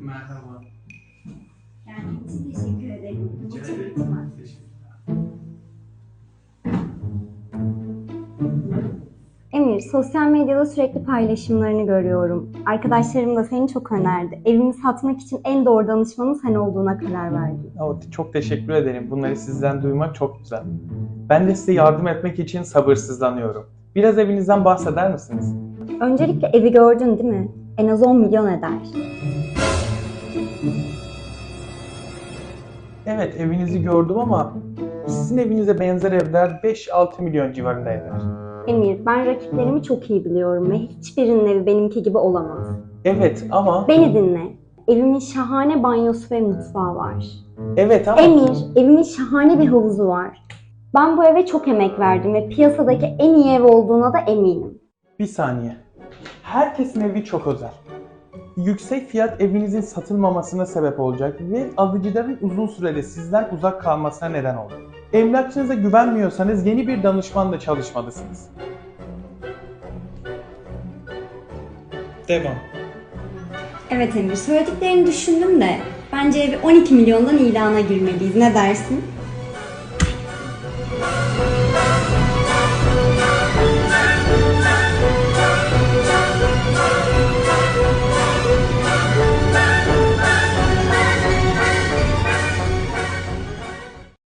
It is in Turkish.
Merhaba. Yani için teşekkür ederim. Rica çok ederim. Emir, sosyal medyada sürekli paylaşımlarını görüyorum. Arkadaşlarım da seni çok önerdi. Evimi satmak için en doğru danışmanın sen olduğuna karar verdim. O, çok teşekkür ederim. Bunları sizden duymak çok güzel. Ben de size yardım etmek için sabırsızlanıyorum. Biraz evinizden bahseder misiniz? Öncelikle evi gördün değil mi? En az 10 milyon eder. Evet evinizi gördüm ama sizin evinize benzer evler 5-6 milyon civarında eder. Emir, ben rakiplerimi çok iyi biliyorum ve hiçbirinin evi benimki gibi olamaz. Evet ama Beni dinle. Evimin şahane banyosu ve mutfağı var. evet ama Emir, evimin şahane bir havuzu var. Ben bu eve çok emek verdim ve piyasadaki en iyi ev olduğuna da eminim. bir saniye. Herkesin evi çok özel. Yüksek fiyat evinizin satılmamasına sebep olacak ve alıcıların uzun süreli sizden uzak kalmasına neden olur. Emlakçınıza güvenmiyorsanız yeni bir danışmanla çalışmalısınız. Devam. Evet Emir, söylediklerini düşündüm de bence evi 12 milyondan ilana girmeliyiz. Ne dersin?